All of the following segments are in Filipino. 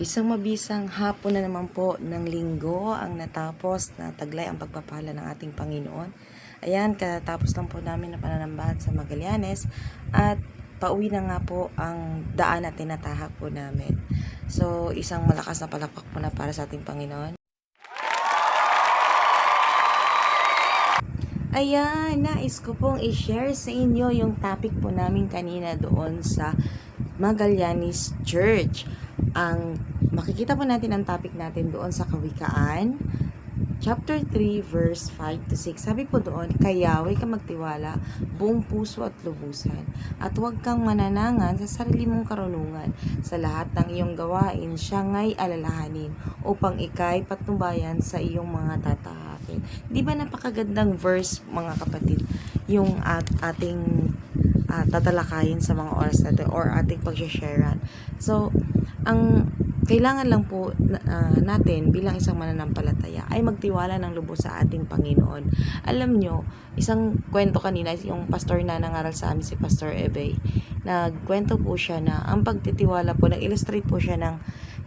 Isang mabisang hapon na naman po ng linggo ang natapos na taglay ang pagpapala ng ating Panginoon. Ayan, katapos lang po namin na pananambahan sa Magallanes at pauwi na nga po ang daan na tinatahak po namin. So, isang malakas na palakpak po na para sa ating Panginoon. Ayan, nais ko pong i-share sa inyo yung topic po namin kanina doon sa Magallanes Church. Ang makikita po natin ang topic natin doon sa Kawikaan, chapter 3, verse 5 to 6. Sabi po doon, kaya huwag kang magtiwala, buong puso at lubusan, at huwag kang mananangan sa sarili mong karunungan. Sa lahat ng iyong gawain, siya ngay alalahanin, upang ikay patnubayan sa iyong mga tatahakin. Di ba napakagandang verse, mga kapatid, yung at ating uh, tatalakayin sa mga oras natin or ating pag-sharean. So, ang kailangan lang po uh, natin bilang isang mananampalataya ay magtiwala ng lubos sa ating Panginoon. Alam nyo, isang kwento kanina, yung pastor na nangaral sa amin, si Pastor Ebe, nagkwento po siya na ang pagtitiwala po, nag-illustrate po siya ng,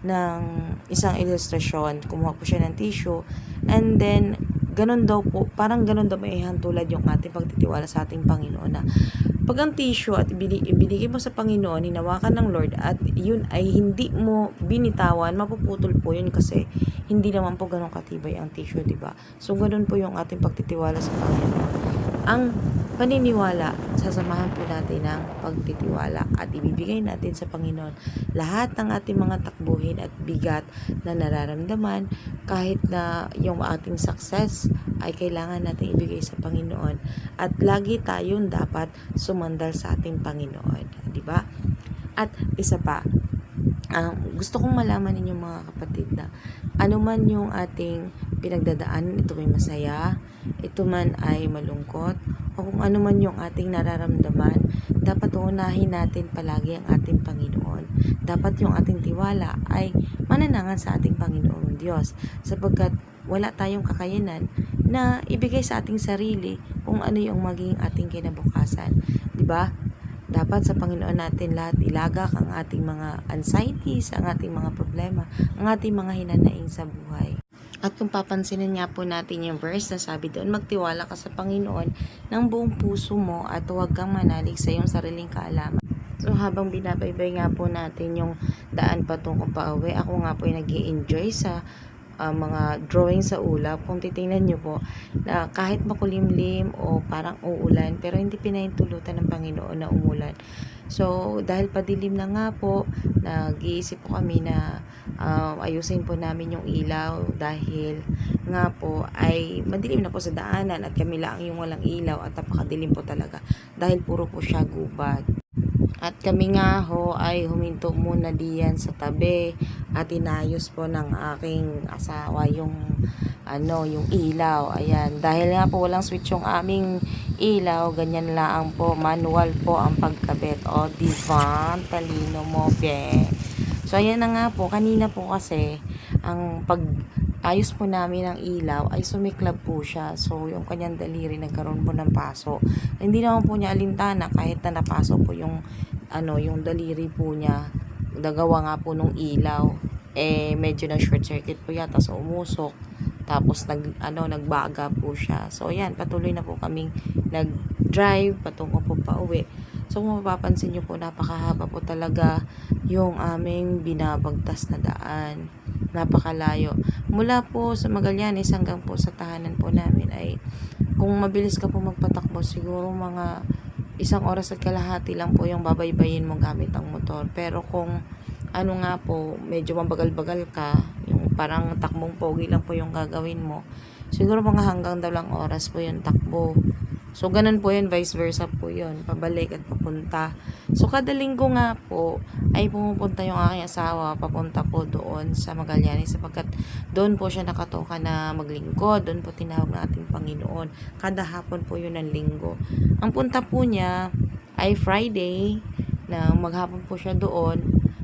ng isang illustrasyon. Kumuha po siya ng tissue and then ganun daw po, parang ganun daw may tulad yung ating pagtitiwala sa ating Panginoon na pag ang tissue at ibinigay mo sa Panginoon, hinawakan ng Lord at yun ay hindi mo binitawan, mapuputol po yun kasi hindi naman po ganun katibay ang tissue, di ba? So, ganun po yung ating pagtitiwala sa Panginoon. Ang paniniwala, sasamahan po natin ng pagtitiwala at ibibigay natin sa Panginoon lahat ng ating mga takbuhin at bigat na nararamdaman kahit na yung ating success ay kailangan natin ibigay sa Panginoon at lagi tayong dapat sumandal sa ating Panginoon, di ba? At isa pa, uh, gusto kong malaman ninyo mga kapatid na ano man yung ating pinagdadaan, ito may masaya, ito man ay malungkot, o kung ano man yung ating nararamdaman, dapat uunahin natin palagi ang ating Panginoon. Dapat yung ating tiwala ay mananangan sa ating Panginoong Diyos sapagkat wala tayong kakayanan na ibigay sa ating sarili kung ano yung maging ating kinabukasan. 'Di ba? Dapat sa Panginoon natin lahat ilagak ang ating mga anxieties, ang ating mga problema, ang ating mga hinanaing sa buhay. At kung papansinin nga po natin yung verse na sabi doon, magtiwala ka sa Panginoon ng buong puso mo at huwag kang manalig sa iyong sariling kaalaman. So habang binabaybay nga po natin yung daan patungo pa uwi, ako nga po ay nag enjoy sa uh, mga drawing sa ulap. Kung titingnan nyo po, na kahit makulimlim o parang uulan, pero hindi pinahintulutan ng Panginoon na umulan. So, dahil padilim na nga po, nag-iisip po kami na uh, ayusin po namin yung ilaw dahil nga po ay madilim na po sa daanan at kami lang yung walang ilaw at napakadilim po talaga dahil puro po siya gubad. At kami nga ho ay huminto muna diyan sa tabi at inayos po ng aking asawa yung ano, yung ilaw. Ayan, dahil nga po walang switch yung aming ilaw, ganyan lang po, manual po ang pagkabit. O, divan, talino mo, be. So, ayan na nga po, kanina po kasi, ang pag ayos po namin ng ilaw ay sumiklab po siya. So, yung kanyang daliri nagkaroon po ng paso. Hindi naman po niya alintana kahit na napaso po yung ano, yung daliri po niya, nagawa nga po nung ilaw, eh, medyo na short circuit po yata, so umusok. Tapos, nag, ano, nagbaga po siya. So, ayan, patuloy na po kaming nag-drive, patungo po pa uwi. So, kung mapapansin nyo po, napakahaba po talaga yung aming binabagtas na daan. Napakalayo. Mula po sa Magallanes hanggang po sa tahanan po namin ay kung mabilis ka po magpatakbo, siguro mga isang oras at kalahati lang po yung babaybayin mo gamit ang motor. Pero kung ano nga po, medyo mabagal-bagal ka, yung parang takbong pogi lang po yung gagawin mo, siguro mga hanggang dalang oras po yung takbo. So, ganun po yun, vice versa po yun, pabalik at papunta. So, kada linggo nga po, ay pumupunta yung aking asawa, papunta po doon sa Magallanes, sapagkat doon po siya nakatoka na maglingkod, doon po tinawag ng ating Panginoon. Kada hapon po yun ang linggo. Ang punta po niya ay Friday, na maghapon po siya doon,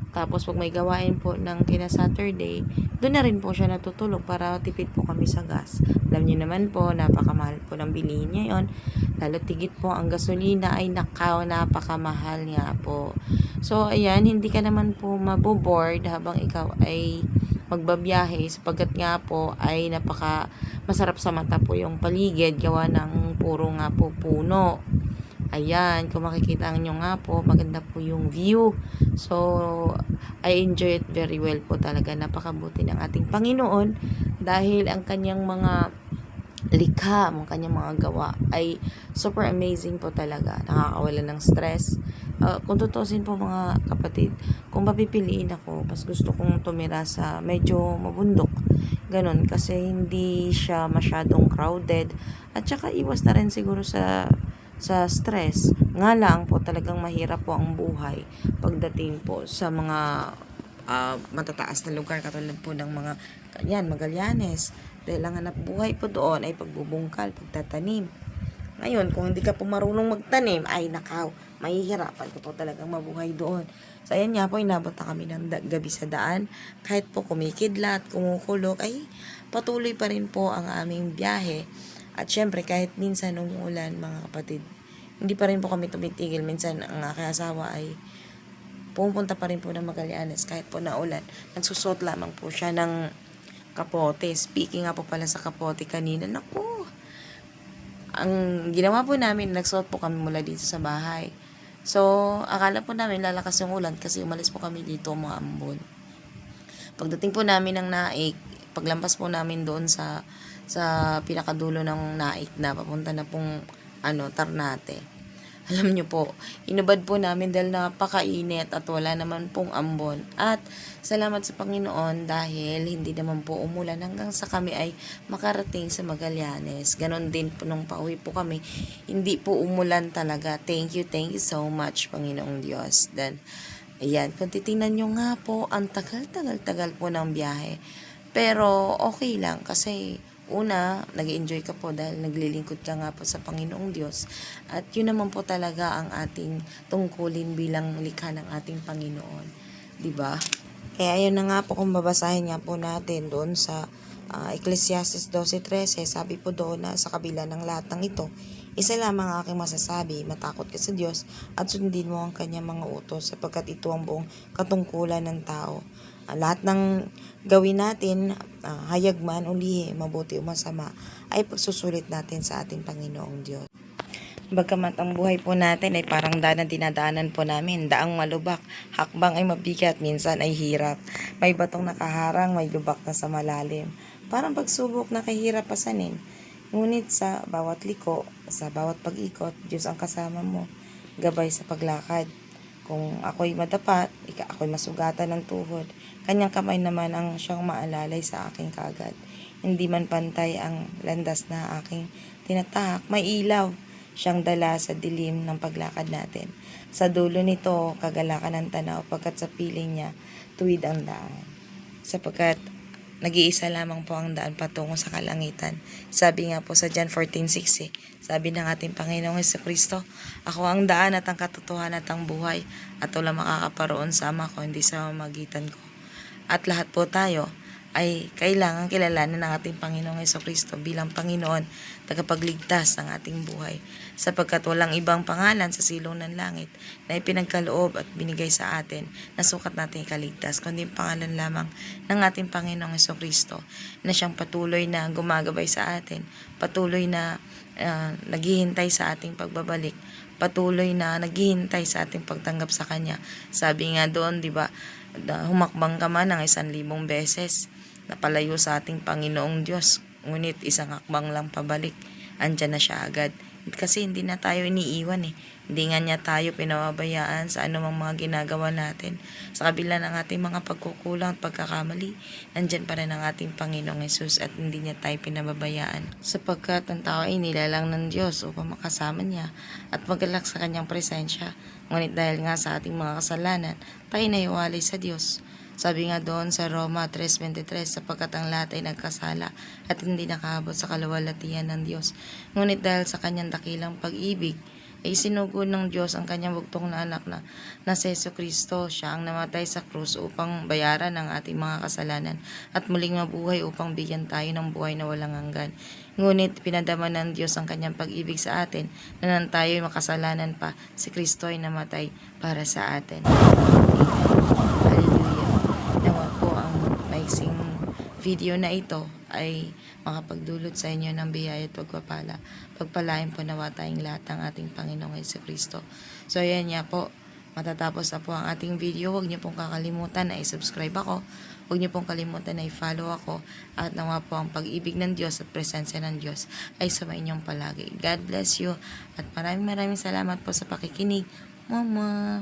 tapos pag may gawain po ng kina Saturday, doon na rin po siya natutulog para tipid po kami sa gas. Alam niyo naman po, napakamahal po ng bilihin niya yon. lalo tigit po ang gasolina ay nakaw napakamahal nga po. So ayan, hindi ka naman po maboboard habang ikaw ay magbabiyahe sapagkat nga po ay napaka masarap sa mata po yung paligid gawa ng puro nga po puno. Ayan, kung makikita nyo nga po, maganda po yung view. So, I enjoy it very well po talaga. Napakabuti ng ating Panginoon dahil ang kanyang mga likha, ang kanyang mga gawa ay super amazing po talaga. Nakakawala ng stress. Uh, kung tutusin po mga kapatid, kung papipiliin ako, mas gusto kong tumira sa medyo mabundok. Ganon, kasi hindi siya masyadong crowded. At saka iwas na rin siguro sa sa stress. Nga lang po talagang mahirap po ang buhay pagdating po sa mga ah, matataas na lugar katulad po ng mga yan, Magallanes. Dahil ang hanap buhay po doon ay pagbubungkal, pagtatanim. Ngayon, kung hindi ka po marunong magtanim, ay nakaw, mahihirapan ka po talagang mabuhay doon. So, ayan nga po, inabot na kami ng gabi sa daan. Kahit po kumikidlat, kumukulog, ay patuloy pa rin po ang aming biyahe. At syempre, kahit minsan umuulan, mga kapatid, hindi pa rin po kami tumitigil. Minsan, ang aking asawa ay pumunta pa rin po ng Magallanes kahit po naulan. Nagsusot lamang po siya ng kapote. Speaking nga po pala sa kapote kanina, naku, ang ginawa po namin, nagsuot po kami mula dito sa bahay. So, akala po namin lalakas yung ulan kasi umalis po kami dito mga ambon. Pagdating po namin ng naik, paglampas po namin doon sa sa pinakadulo ng naik na papunta na pong ano, Tarnate. Alam nyo po, inubad po namin dahil napakainit at wala naman pong ambon. At salamat sa Panginoon dahil hindi naman po umulan hanggang sa kami ay makarating sa Magallanes. Ganon din po nung pauwi po kami. Hindi po umulan talaga. Thank you, thank you so much, Panginoong Diyos. Then, ayan, kung titingnan nyo nga po, ang tagal-tagal-tagal po ng biyahe. Pero okay lang kasi una, nag enjoy ka po dahil naglilingkod ka nga po sa Panginoong Diyos. At yun naman po talaga ang ating tungkulin bilang likha ng ating Panginoon. ba? Kaya yun na nga po kung babasahin nga po natin doon sa ah, Ecclesiastes 12.13, sabi po doon na sa kabila ng lahat ng ito, isa lamang ang aking masasabi, matakot ka sa Diyos at sundin mo ang kanyang mga utos sapagkat ito ang buong katungkulan ng tao. Ah, lahat ng gawin natin, ah, hayag man o lihi, mabuti o masama, ay pagsusulit natin sa ating Panginoong Diyos. Bagamat ang buhay po natin ay parang daan na dinadaanan po namin, daang malubak, hakbang ay mabigat, minsan ay hirap. May batong nakaharang, may lubak na sa malalim. Parang pagsubok na kahirap pasanin. Ngunit sa bawat liko, sa bawat pag-ikot, Diyos ang kasama mo, gabay sa paglakad. Kung ako'y madapat, ika ako'y masugatan ng tuhod. Kanyang kamay naman ang siyang maalalay sa aking kagad. Hindi man pantay ang landas na aking tinatahak, may ilaw siyang dala sa dilim ng paglakad natin. Sa dulo nito, kagalakan ng tanaw pagkat sa piling niya, tuwid ang daan. Sapagkat nag-iisa lamang po ang daan patungo sa kalangitan. Sabi nga po sa John 14.6 eh, sabi ng ating Panginoong Heso Kristo, Ako ang daan at ang katotohanan at ang buhay at wala makakaparoon sa Ama ko, hindi sa mamagitan ko. At lahat po tayo ay kailangan kilalanin ng ating Panginoong Heso Kristo bilang Panginoon, tagapagligtas ng ating buhay. Sapagkat walang ibang pangalan sa silong ng langit na ipinagkaloob at binigay sa atin na sukat natin ikaligtas, kundi ang pangalan lamang ng ating Panginoong Heso Kristo na siyang patuloy na gumagabay sa atin, patuloy na ah, naghihintay sa ating pagbabalik, patuloy na naghihintay sa ating pagtanggap sa Kanya. Sabi nga doon, di ba, humakbang ka man ng isang libong beses, napalayo sa ating Panginoong Diyos. Ngunit isang hakbang lang pabalik, andyan na siya agad. Kasi hindi na tayo iniiwan eh. Hindi nga niya tayo pinababayaan sa anumang mga ginagawa natin. Sa kabila ng ating mga pagkukulang at pagkakamali, andyan pa rin ang ating Panginoong Yesus at hindi niya tayo pinababayaan. Sapagkat ang tao ay nilalang ng Diyos upang makasama niya at magalak sa kanyang presensya. Ngunit dahil nga sa ating mga kasalanan, tayo naiwalay sa Diyos. Sabi nga doon sa Roma 3.23, sapagkat ang lahat ay nagkasala at hindi nakahabot sa kaluwalhatian ng Diyos. Ngunit dahil sa kanyang dakilang pag-ibig, ay sinugo ng Diyos ang kanyang bugtong na anak na na si Yesu Kristo. Siya ang namatay sa krus upang bayaran ang ating mga kasalanan at muling mabuhay upang bigyan tayo ng buhay na walang hanggan. Ngunit pinadama ng Diyos ang kanyang pag-ibig sa atin na nang tayo makasalanan pa, si Kristo ay namatay para sa atin. Amen. Hallelujah. Nawa po ang maiksing video na ito ay makapagdulot sa inyo ng biyaya at pagpapala. Pagpalain po nawa tayong lahat ng ating Panginoong Yesu Kristo. So ayan nga po, matatapos na po ang ating video. Huwag niyo pong kakalimutan na i-subscribe ako. Huwag niyo pong kalimutan na i-follow ako. At nawa po ang pag-ibig ng Diyos at presensya ng Diyos ay sa inyong palagi. God bless you. At maraming maraming salamat po sa pakikinig. Mama.